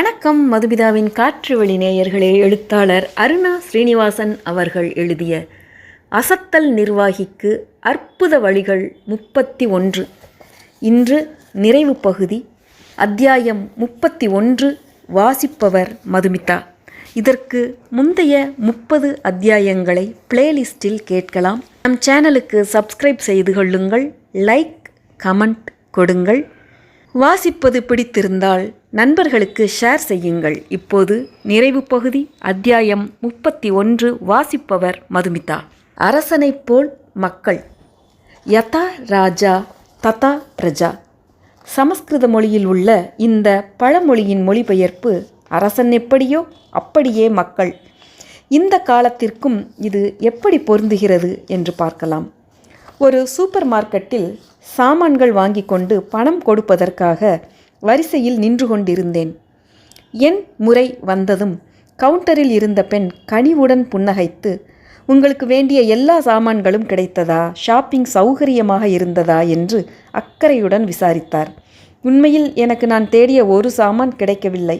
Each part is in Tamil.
வணக்கம் மதுபிதாவின் காற்று வழி நேயர்களே. எழுத்தாளர் அருணா ஸ்ரீனிவாசன் அவர்கள் எழுதிய அசத்தல் நிர்வாகிக்கு அற்புத வழிகள் முப்பத்தி ஒன்று. இன்று நிறைவு பகுதி அத்தியாயம் முப்பத்தி ஒன்று வாசிப்பவர் மதுமிதா. இதற்கு முந்தைய முப்பது அத்தியாயங்களை பிளேலிஸ்டில் கேட்கலாம். நம் சேனலுக்கு சப்ஸ்கிரைப் செய்து கொள்ளுங்கள் லைக் கமெண்ட் கொடுங்கள். வாசிப்பது பிடித்திருந்தால் நண்பர்களுக்கு ஷேர் செய்யுங்கள். இப்போது நிறைவு பகுதி அத்தியாயம் முப்பத்தி ஒன்று வாசிப்பவர் மதுமிதா. அரசனைப் போல் மக்கள். யதா ராஜா ததா பிரஜா. சமஸ்கிருத மொழியில் உள்ள இந்த பழமொழியின் மொழிபெயர்ப்பு அரசன் எப்படியோ அப்படியே மக்கள். இந்த காலத்திற்கும் இது எப்படி பொருந்துகிறது என்று பார்க்கலாம். ஒரு சூப்பர் மார்க்கெட்டில் சாமான்கள் வாங்கி கொண்டு பணம் கொடுப்பதற்காக வரிசையில் நின்று கொண்டிருந்தேன் என் முறை வந்ததும் கவுண்டரில் இருந்த பெண் கனிவுடன் புன்னகைத்து உங்களுக்கு வேண்டிய எல்லா சாமான்களும் கிடைத்ததா? ஷாப்பிங் சௌகரியமாக இருந்ததா? என்று அக்கறையுடன் விசாரித்தார். உண்மையில் எனக்கு நான் தேடிய ஒரு சாமான் கிடைக்கவில்லை.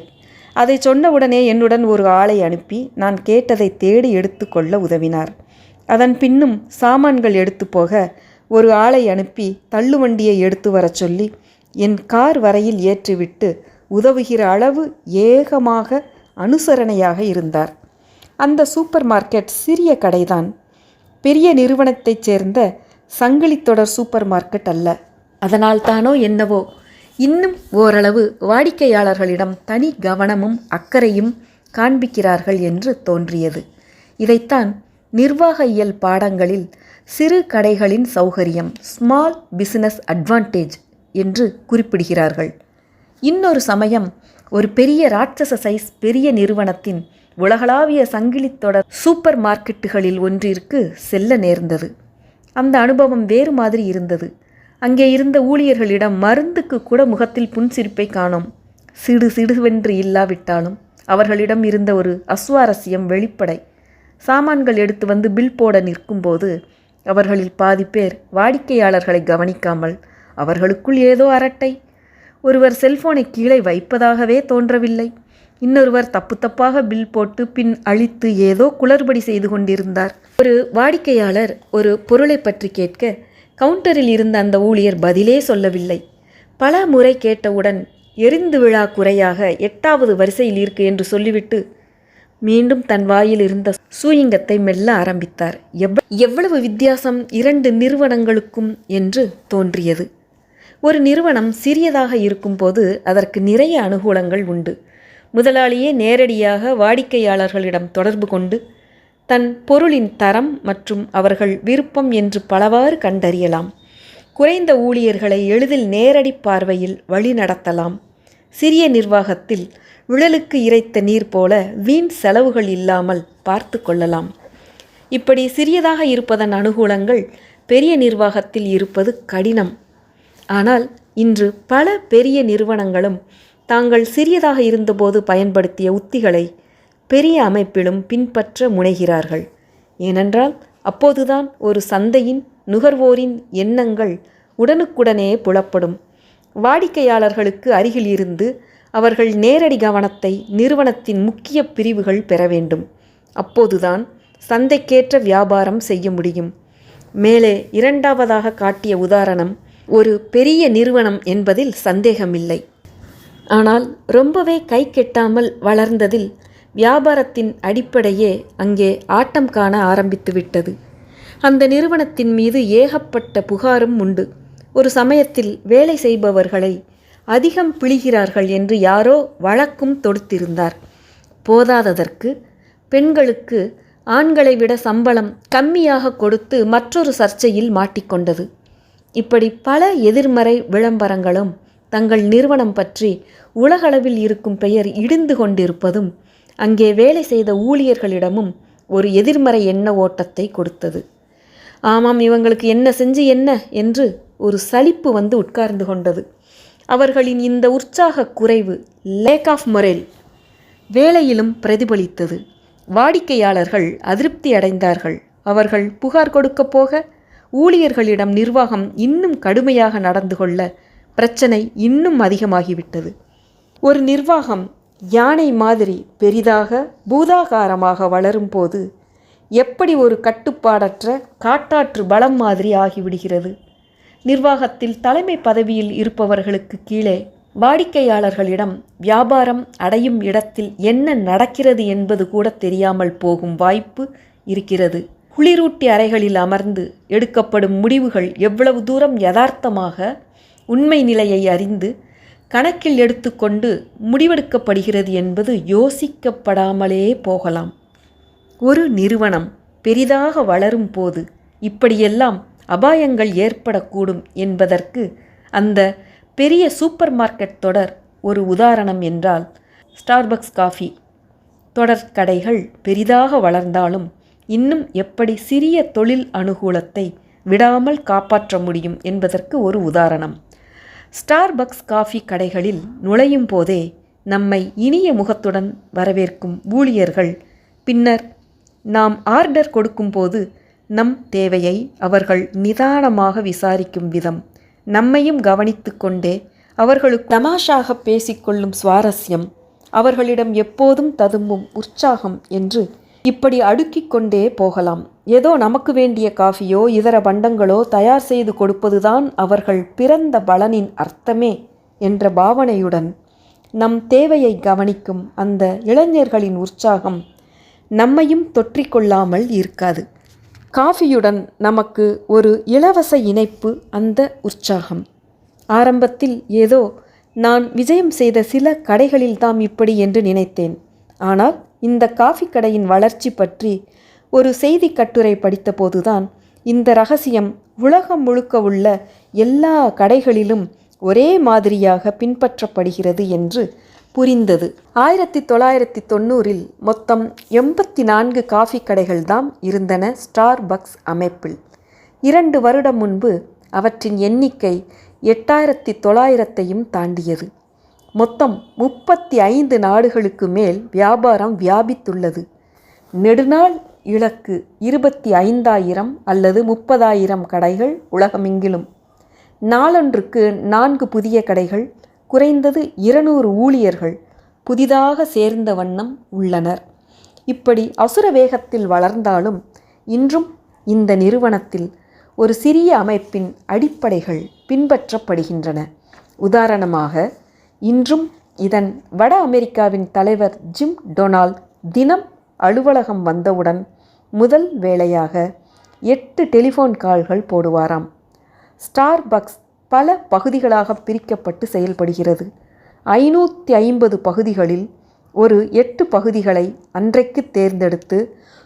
அதை சொன்னவுடனே என்னுடன் ஒரு ஆளை அனுப்பி நான் கேட்டதை தேடி எடுத்துக்கொள்ள உதவினார். அதன் பின்னும் சாமான்கள் எடுத்து போக ஒரு ஆளை அனுப்பி தள்ளுவண்டியை எடுத்து வரச் சொல்லி என் கார் வரையில் ஏற்றிவிட்டு உதவுகிற அளவு ஏகமாக அனுசரணையாக இருந்தார். அந்த சூப்பர் மார்க்கெட் சிறிய கடைதான். பெரிய நிறுவனத்தைச் சேர்ந்த சங்கிலி தொடர் சூப்பர் மார்க்கெட் அல்ல. அதனால் தானோ என்னவோ. இன்னும் ஓரளவு வாடிக்கையாளர்களிடம் தனி கவனமும் அக்கறையும் காண்பிக்கிறார்கள் என்று தோன்றியது. இதைத்தான் நிர்வாக இயல் பாடங்களில் சிறு கடைகளின் சௌகரியம் ஸ்மால் பிசினஸ் அட்வான்டேஜ் என்று குறிப்பிடுகிறார்கள். இன்னொரு சமயம் ஒரு பெரிய ராட்சச சைஸ் பெரிய நிறுவனத்தின் உலகளாவிய சங்கிலித் தொடர் சூப்பர் மார்க்கெட்டுகளில் ஒன்றிற்கு செல்ல நேர்ந்தது. அந்த அனுபவம் வேறு மாதிரி இருந்தது. அங்கே இருந்த ஊழியர்களிடம் மருந்துக்கு கூட முகத்தில் புன்சிரிப்பை காணோம். சிடு சிடுவென்று இல்லாவிட்டாலும் அவர்களிடம் இருந்த ஒரு அஸ்வாரஸ்யம் வெளிப்படை. சாமான்கள் எடுத்து வந்து பில் போட நிற்கும்போது அவர்களில் பாதி பேர் வாடிக்கையாளர்களை கவனிக்காமல் அவர்களுக்குள் ஏதோ அரட்டை. ஒருவர் செல்போனை கீழே வைப்பதாகவே தோன்றவில்லை. இன்னொருவர் தப்பு தப்பாக பில் போட்டு பின் அழித்து ஏதோ குளறுபடி செய்து கொண்டிருந்தார். ஒரு வாடிக்கையாளர் ஒரு பொருளை பற்றி கேட்க கவுண்டரில் இருந்த அந்த ஊழியர் பதிலே சொல்லவில்லை. பல முறை கேட்டவுடன் எரிந்து விழா குறையாக எட்டாவது வரிசையில் இருக்கு என்று சொல்லிவிட்டு மீண்டும் தன் வாயில் இருந்த சூயிங்கத்தை மெல்ல ஆரம்பித்தார். எவ்வளவு வித்தியாசம் இரண்டு நிறுவனங்களுக்கும் என்று தோன்றியது. ஒரு நிறுவனம் சிறியதாக இருக்கும்போது அதற்கு நிறைய அனுகூலங்கள் உண்டு. முதலாளியே நேரடியாக வாடிக்கையாளர்களிடம் தொடர்பு கொண்டு தன் பொருளின் தரம் மற்றும் அவர்கள் விருப்பம் என்று பலவாறு கண்டறியலாம். குறைந்த ஊழியர்களை எளிதில் நேரடி பார்வையில் வழிநடத்தலாம் சிறிய நிர்வாகத்தில் விழலுக்கு இறைத்த நீர் போல வீண் செலவுகள் இல்லாமல் பார்த்து கொள்ளலாம். இப்படி சிறியதாக இருப்பதன் அனுகூலங்கள் பெரிய நிர்வாகத்தில் இருப்பது கடினம். ஆனால் இன்று பல பெரிய நிறுவனங்களும் தாங்கள் சிறியதாக இருந்தபோது பயன்படுத்திய உத்திகளை பெரிய அமைப்பிலும் பின்பற்ற முனைகிறார்கள். ஏனென்றால் அப்போதுதான் ஒரு சந்தையின் நுகர்வோரின் எண்ணங்கள் உடனுக்குடனே புலப்படும். வாடிக்கையாளர்களுக்கு அருகில் இருந்து அவர்கள் நேரடி கவனத்தை நிறுவனத்தின் முக்கிய பிரிவுகள் பெற வேண்டும். அப்போதுதான் சந்தைக்கேற்ற வியாபாரம் செய்ய முடியும். மேலே இரண்டாவதாக காட்டிய உதாரணம் ஒரு பெரிய நிறுவனம் என்பதில் சந்தேகமில்லை. ஆனால் ரொம்பவே கை கெட்டாமல் வளர்ந்ததில் வியாபாரத்தின் அடிப்படையே அங்கே ஆட்டம் காண ஆரம்பித்து விட்டது. அந்த நிறுவனத்தின் மீது ஏகப்பட்ட புகாரும் உண்டு. ஒரு சமயத்தில் வேலை செய்பவர்களை அதிகம் பிழிகிறார்கள் என்று யாரோ வழக்கும் தொடுத்திருந்தார். போதாததற்கு பெண்களுக்கு ஆண்களை விட சம்பளம் கம்மியாக கொடுத்து மற்றொரு சர்ச்சையில் மாட்டிக்கொண்டது. இப்படி பல எதிர்மறை விளம்பரங்களும் தங்கள் நிறுவனம் பற்றி உலகளவில் இருக்கும் பெயர் இடிந்து கொண்டிருப்பதும் அங்கே வேலை செய்த ஊழியர்களிடமும் ஒரு எதிர்மறை எண்ண ஓட்டத்தை கொடுத்தது. ஆமாம் இவங்களுக்கு என்ன செஞ்சு என்ன என்று ஒரு சலிப்பு வந்து உட்கார்ந்து கொண்டது. அவர்களின் இந்த உற்சாக குறைவு லேக் ஆஃப் மொரேல் வேலையிலும் பிரதிபலித்தது. வாடிக்கையாளர்கள் அதிருப்தி அடைந்தார்கள். அவர்கள் புகார் கொடுக்க போக ஊழியர்களிடம் நிர்வாகம் இன்னும் கடுமையாக நடந்து கொள்ள பிரச்சனை இன்னும் அதிகமாகிவிட்டது. ஒரு நிர்வாகம் யானை மாதிரி பெரிதாக பூதாகாரமாக வளரும்போது எப்படி ஒரு கட்டுப்பாடற்ற காட்டாற்று பலம் மாதிரி ஆகிவிடுகிறது? நிர்வாகத்தில் தலைமை பதவியில் இருப்பவர்களுக்கு கீழே வாடிக்கையாளர்களிடம் வியாபாரம் அடையும் இடத்தில் என்ன நடக்கிறது என்பது கூட தெரியாமல் போகும் வாய்ப்பு இருக்கிறது. குளிரூட்டி அறைகளில் அமர்ந்து எடுக்கப்படும் முடிவுகள் எவ்வளவு தூரம் யதார்த்தமாக உண்மை நிலையை அறிந்து கணக்கில் எடுத்துக்கொண்டு முடிவெடுக்கப்படுகிறது என்பது யோசிக்கப்படாமலே போகலாம். ஒரு நிறுவனம் பெரிதாக வளரும் போது இப்படியெல்லாம் அபாயங்கள் ஏற்படக்கூடும் என்பதற்கு அந்த பெரிய சூப்பர் மார்க்கெட் தொடர் ஒரு உதாரணம் என்றால் ஸ்டார்பக்ஸ் காஃபி. தொடர் கடைகள் பெரிதாக வளர்ந்தாலும் இன்னும் எப்படி சிறிய தொழில் அனுகூலத்தை விடாமல் காப்பாற்ற முடியும் என்பதற்கு ஒரு உதாரணம். ஸ்டார்பக்ஸ் காஃபி கடைகளில் நுழையும் போதே நம்மை இனிய முகத்துடன் வரவேற்கும் ஊழியர்கள் பின்னர் நாம் ஆர்டர் கொடுக்கும்போது நம் தேவையை அவர்கள் நிதானமாக விசாரிக்கும் விதம். நம்மையும் கவனித்து கொண்டே அவர்களுக்கு தமாஷாக பேசிக்கொள்ளும் சுவாரஸ்யம் அவர்களிடம் எப்போதும் ததும்பும் உற்சாகம் என்று இப்படி அடுக்கிக் கொண்டே போகலாம். ஏதோ நமக்கு வேண்டிய காஃபியோ இதர பண்டங்களோ தயார் செய்து கொடுப்பதுதான் அவர்கள் பிறந்த பலனின் அர்த்தமே என்ற பாவனையுடன் நம் தேவையை கவனிக்கும் அந்த இளைஞர்களின் உற்சாகம் நம்மையும் தொற்றிக்கொள்ளாமல் இருக்காது. காஃபியுடன் நமக்கு ஒரு இலவச இணைப்பு அந்த உற்சாகம். ஆரம்பத்தில் ஏதோ நான் விஜயம் செய்த சில கடைகளில் தாம் இப்படி என்று நினைத்தேன். ஆனால் இந்த காஃபி கடையின் வளர்ச்சி பற்றி ஒரு செய்தி கட்டுரை படித்தபோதுதான் இந்த ரகசியம் உலகம் முழுக்க உள்ள எல்லா கடைகளிலும் ஒரே மாதிரியாக பின்பற்றப்படுகிறது என்று புரிந்தது. ஆயிரத்தி தொள்ளாயிரத்தி தொண்ணூறில் மொத்தம் எண்பத்தி நான்கு காஃபி கடைகள்தாம் இருந்தன ஸ்டார் பக்ஸ் அமைப்பில். இரண்டு வருடம் முன்பு அவற்றின் எண்ணிக்கை எட்டாயிரத்தி தொள்ளாயிரத்தையும் தாண்டியது. மொத்தம் முப்பத்தி ஐந்து நாடுகளுக்கு மேல் வியாபாரம் வியாபித்துள்ளது. நெடுநாள் இலக்கு இருபத்தி ஐந்தாயிரம் அல்லது முப்பதாயிரம் கடைகள் உலகமெங்கிலும். நாளொன்றுக்கு நான்கு புதிய கடைகள் குறைந்தது இருநூறு ஊழியர்கள் புதிதாக சேர்ந்த வண்ணம் உள்ளனர். இப்படி அசுர வேகத்தில் வளர்ந்தாலும் இன்றும் இந்த நிறுவனத்தில் ஒரு சிறிய அமைப்பின் அடிப்படைகள் பின்பற்றப்படுகின்றன. உதாரணமாக இன்றும் இதன் வட அமெரிக்காவின் தலைவர் ஜிம் டொனால்ட் தினம் அலுவலகம் வந்தவுடன் முதல் வேளையாக எட்டு டெலிஃபோன் கால்கள் போடுவாராம். ஸ்டார் பக்ஸ் பல பகுதிகளாக பிரிக்கப்பட்டு செயல்படுகிறது. ஐநூற்றி ஐம்பது பகுதிகளில் ஒரு எட்டு பகுதிகளை அன்றைக்கு தேர்ந்தெடுத்து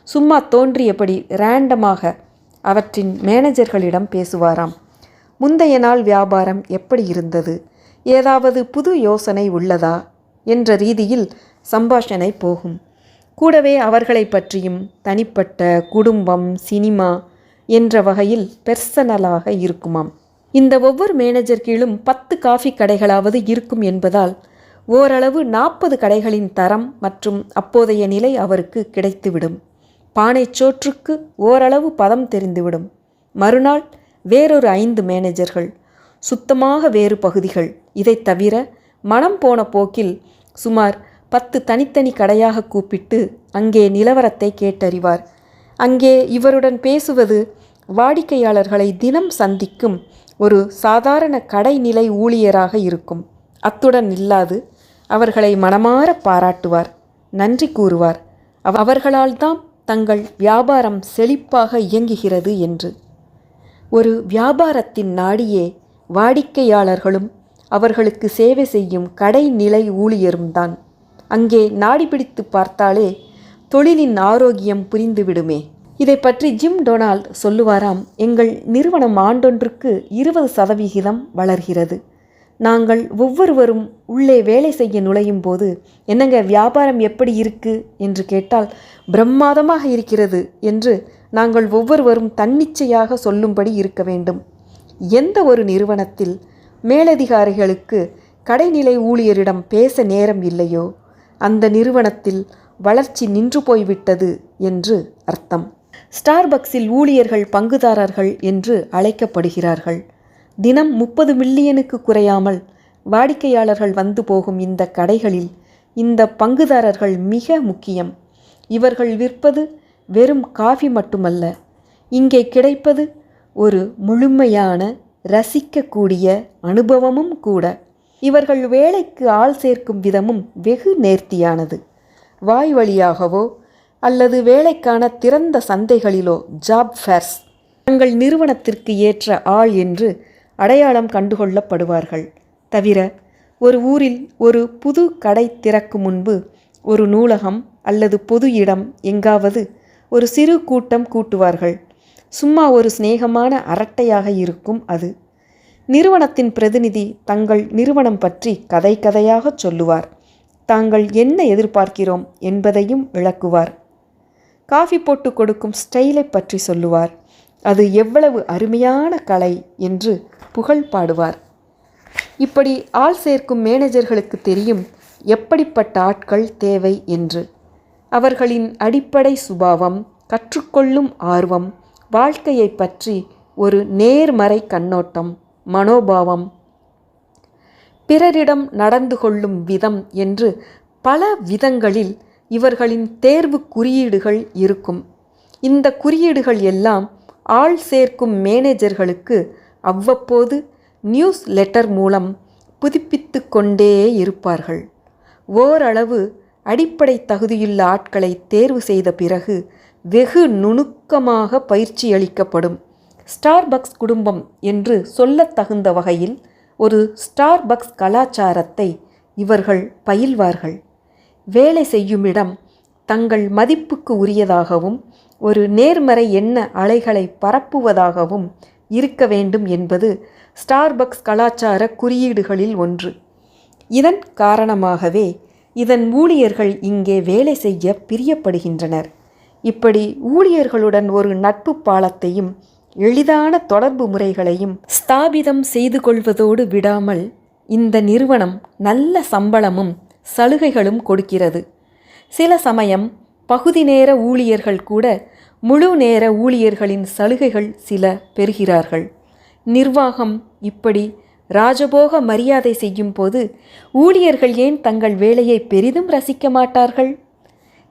சும்மா தோன்றியபடி ரேண்டமாக அவற்றின் மேனேஜர்களிடம் பேசுவாராம். முந்தைய நாள் வியாபாரம் எப்படி இருந்தது? ஏதாவது புது யோசனை உள்ளதா? என்ற ரீதியில் சம்பாஷணை போகும். கூடவே அவர்களை பற்றியும் தனிப்பட்ட குடும்பம் சினிமா என்ற வகையில் பெர்சனலாக இருக்குமாம். இந்த ஒவ்வொரு மேனேஜர் கீழும் பத்து காஃபி கடைகளாவது இருக்கும் என்பதால் ஓரளவு நாற்பது கடைகளின் தரம் மற்றும் அப்போதைய நிலை அவருக்கு கிடைத்துவிடும். பானைச் சோற்றுக்கு ஓரளவு பதம் தெரிந்துவிடும். மறுநாள் வேறொரு ஐந்து மேனேஜர்கள் சுத்தமாக வேறு பகுதிகள் இதைத் தவிர மனம் போன போக்கில் சுமார் பத்து தனித்தனி கடையாக கூப்பிட்டு அங்கே நிலவரத்தை கேட்டறிவார். அங்கே இவருடன் பேசுவது வாடிக்கையாளர்களை தினம் சந்திக்கும் ஒரு சாதாரண கடைநிலை ஊழியராக இருக்கும். அத்துடன் இல்லாது அவர்களை மனமாற பாராட்டுவார். நன்றி கூறுவார். அவ- அவர்களால்தான் தங்கள் வியாபாரம் செழிப்பாக இயங்குகிறது என்று. ஒரு வியாபாரத்தின் நாடியே வாடிக்கையாளர்களும் அவர்களுக்கு சேவை செய்யும் கடைநிலை ஊழியரும் தான். அங்கே நாடி பிடித்து பார்த்தாலே தொழிலின் ஆரோக்கியம் புரிந்துவிடுமே. இதை பற்றி ஜிம் டொனால்ட் சொல்லுவாராம் எங்கள் நிறுவனம் ஆண்டொன்றுக்கு இருபது சதவிகிதம் வளர்கிறது. நாங்கள் ஒவ்வொருவரும் உள்ளே வேலை செய்ய நுழையும் போது என்னங்க வியாபாரம் எப்படி இருக்கு? என்று கேட்டால் பிரம்மாதமாக இருக்கிறது என்று நாங்கள் ஒவ்வொருவரும் தன்னிச்சையாக சொல்லும்படி இருக்க வேண்டும். எந்த ஒரு நிறுவனத்தில் மேலதிகாரிகளுக்கு கடைநிலை ஊழியரிடம் பேச நேரம் இல்லையோ? அந்த நிறுவனத்தில் வளர்ச்சி நின்று போய்விட்டது என்று அர்த்தம். ஸ்டார்பக்ஸில் ஊழியர்கள் பங்குதாரர்கள் என்று அழைக்கப்படுகிறார்கள். தினம் முப்பது மில்லியனுக்கு குறையாமல் வாடிக்கையாளர்கள் வந்து போகும் இந்த கடைகளில் இந்த பங்குதாரர்கள் மிக முக்கியம். இவர்கள் விற்பது வெறும் காஃபி மட்டுமல்ல இங்கே கிடைப்பது ஒரு முழுமையான ரசிக்கக்கூடிய அனுபவமும் கூட. இவர்கள் வேலைக்கு ஆள் சேர்க்கும் விதமும் வெகு நேர்த்தியானது. வாய் வழியாகவோ அல்லது வேலைக்கான திறந்த சந்தைகளிலோ ஜாப் ஃபேர்ஸ் தங்கள் நிறுவனத்திற்கு ஏற்ற ஆள் என்று அடையாளம் கண்டுகொள்ளப்படுவார்கள். தவிர ஒரு ஊரில் ஒரு புது கடை திறக்கும் முன்பு ஒரு நூலகம் அல்லது பொது இடம் எங்காவது ஒரு சிறு கூட்டம் கூட்டுவார்கள். சும்மா ஒரு சிநேகமான அரட்டையாக இருக்கும் அது. நிறுவனத்தின் பிரதிநிதி தங்கள் நிறுவனம் பற்றி கதை கதையாகச் சொல்லுவார். தாங்கள் என்ன எதிர்பார்க்கிறோம் என்பதையும் விளக்குவார். காஃபி போட்டு கொடுக்கும் ஸ்டைலை பற்றி சொல்லுவார். அது எவ்வளவு அருமையான கலை என்று புகழ் பாடுவார். இப்படி ஆள் சேர்க்கும் மேனேஜர்களுக்கு தெரியும் எப்படிப்பட்ட ஆட்கள் தேவை என்று. அவர்களின் அடிப்படை சுபாவம் கற்றுக்கொள்ளும் ஆர்வம் வாழ்க்கையை பற்றி ஒரு நேர்மறை கண்ணோட்டம் மனோபாவம். பிறரிடம் நடந்து கொள்ளும் விதம் என்று பல விதங்களில் இவர்களின் தேர்வு குறியீடுகள் இருக்கும். இந்த குறியீடுகள் எல்லாம் ஆள் சேர்க்கும் மேனேஜர்களுக்கு அவ்வப்போது நியூஸ் லெட்டர் மூலம் புதுப்பித்து கொண்டே இருப்பார்கள். ஓரளவு அடிப்படை தகுதியுள்ள ஆட்களை தேர்வு செய்த பிறகு வெகு நுணுக்கமாக பயிற்சி அளிக்கப்படும் ஸ்டார்பக்ஸ் குடும்பம் என்று சொல்லத் தகுந்த வகையில் ஒரு ஸ்டார்பக்ஸ் கலாச்சாரத்தை இவர்கள் பயில்வார்கள். வேலை செய்யும் இடம் தங்கள் மதிப்புக்கு உரியதாகவும் ஒரு நேர்மறை எண்ண அலைகளை பரப்புவதாகவும் இருக்க வேண்டும் என்பது ஸ்டார்பக்ஸ் கலாச்சார குறியீடுகளில் ஒன்று. இதன் காரணமாகவே இதன் ஊழியர்கள் இங்கே வேலை செய்ய பிரியப்படுகின்றனர். இப்படி ஊழியர்களுடன் ஒரு நட்பு பாலத்தையும் எளிதான தொடர்பு முறைகளையும் ஸ்தாபிதம் செய்து கொள்வதோடு விடாமல் இந்த நிறுவனம் நல்ல சம்பளமும் சலுகைகளும் கொடுக்கிறது. சில சமயம் பகுதி நேர ஊழியர்கள் கூட முழு நேர ஊழியர்களின் சலுகைகள் சில பெறுகிறார்கள். நிர்வாகம் இப்படி ராஜபோக மரியாதை செய்யும் போது ஊழியர்கள் ஏன் தங்கள் வேலையை பெரிதும் ரசிக்க மாட்டார்கள்?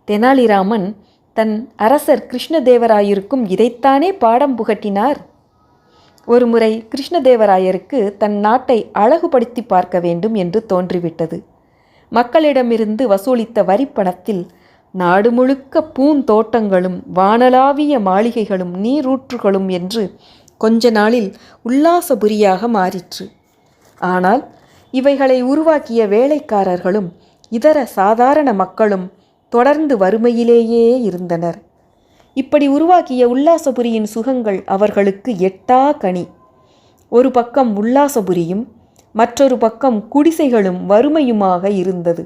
தெனாலிராமன் தன் அரசர் கிருஷ்ணதேவராயருக்கும் இதைத்தானே பாடம் புகட்டினார்? ஒருமுறை கிருஷ்ணதேவராயருக்கு தன் நாட்டை அழகுபடுத்தி பார்க்க வேண்டும் என்று தோன்றிவிட்டது. மக்களிடமிருந்து வசூலித்த வரிப்பணத்தில் நாடு முழுக்க பூந்தோட்டங்களும் வானளாவிய மாளிகைகளும் நீரூற்றுகளும் என்று கொஞ்ச நாளில் உல்லாசபுரியாக மாறிற்று. ஆனால் இவைகளை உருவாக்கிய வேலைக்காரர்களும் இதர சாதாரண மக்களும் தொடர்ந்து வறுமையிலேயே இருந்தனர். இப்படி உருவாக்கிய உல்லாசபுரியின் சுகங்கள் அவர்களுக்கு எட்டா கனி. ஒரு பக்கம் உல்லாசபுரியும் மற்றொரு பக்கம் குடிசைகளும் வறுமையுமாக இருந்தது.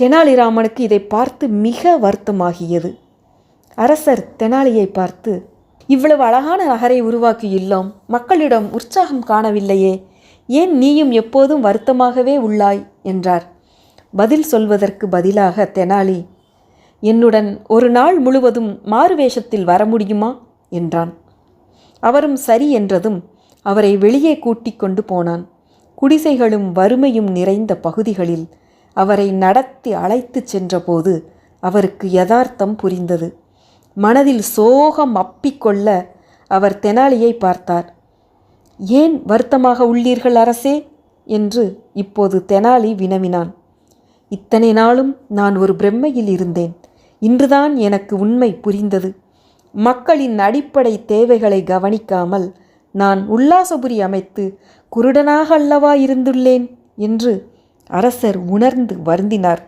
தெனாலிராமனுக்கு இதை பார்த்து மிக வருத்தமாகியது. அரசர் தெனாலியை பார்த்து இவ்வளவு அழகான நகரை உருவாக்கியுள்ளோம். மக்களிடம் உற்சாகம் காணவில்லையே. ஏன் நீயும் எப்போதும் வருத்தமாகவே உள்ளாய்? என்றார். பதில் சொல்வதற்கு பதிலாக தெனாலி என்னுடன் ஒரு நாள் முழுவதும் மாறுவேஷத்தில் வர முடியுமா? என்றான். அவரும் சரி என்றதும் அவரை வெளியே கூட்டிக் கொண்டு போனான். குடிசைகளும் வறுமையும் நிறைந்த பகுதிகளில் அவரை நடத்தி அழைத்துச் சென்றபோது அவருக்கு யதார்த்தம் புரிந்தது. மனதில் சோகம் அப்பிக்கொள்ள அவர் தெனாலியை பார்த்தார். ஏன் வருத்தமாக உள்ளீர்கள் அரசே? என்று இப்போது தெனாலி வினவினான். இத்தனை நாளும் நான் ஒரு பிரம்மையில் இருந்தேன். இன்றுதான் எனக்கு உண்மை புரிந்தது. மக்களின் அடிப்படை தேவைகளை கவனிக்காமல் நான் உல்லாசபுரி அமைத்து குருடனாக அல்லவா இருந்துள்ளேன் என்று அரசர் உணர்ந்து வருந்தினார்.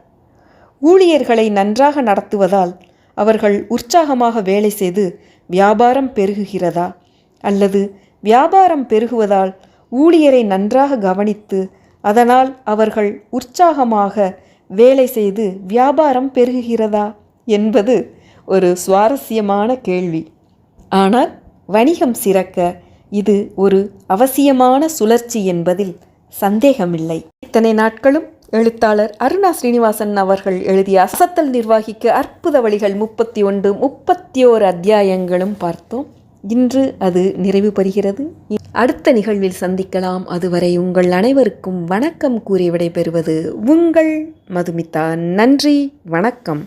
ஊழியர்களை நன்றாக நடத்துவதால் அவர்கள் உற்சாகமாக வேலை செய்து வியாபாரம் பெருகுகிறதா? அல்லது வியாபாரம் பெருகுவதால் ஊழியரை நன்றாக கவனித்து அதனால் அவர்கள் உற்சாகமாக வேலை செய்து வியாபாரம் பெருகுகிறதா என்பது ஒரு சுவாரஸ்யமான கேள்வி. ஆனால் வணிகம் சிறக்க இது ஒரு அவசியமான சுழற்சி என்பதில் சந்தேகமில்லை. இத்தனை நாட்களும் எழுத்தாளர் அருணா ஸ்ரீனிவாசன் அவர்கள் எழுதிய அசத்தல் நிர்வாகிக்கு அற்புத வழிகள் முப்பத்தி ஒன்று முப்பத்தி ஓரு அத்தியாயங்களும் பார்த்தோம். இன்று அது நிறைவு பெறுகிறது அடுத்த நிகழ்வில் சந்திக்கலாம். அதுவரை உங்கள் அனைவருக்கும் வணக்கம் கூறி விடைபெறுவது உங்கள் மதுமிதா. நன்றி வணக்கம்.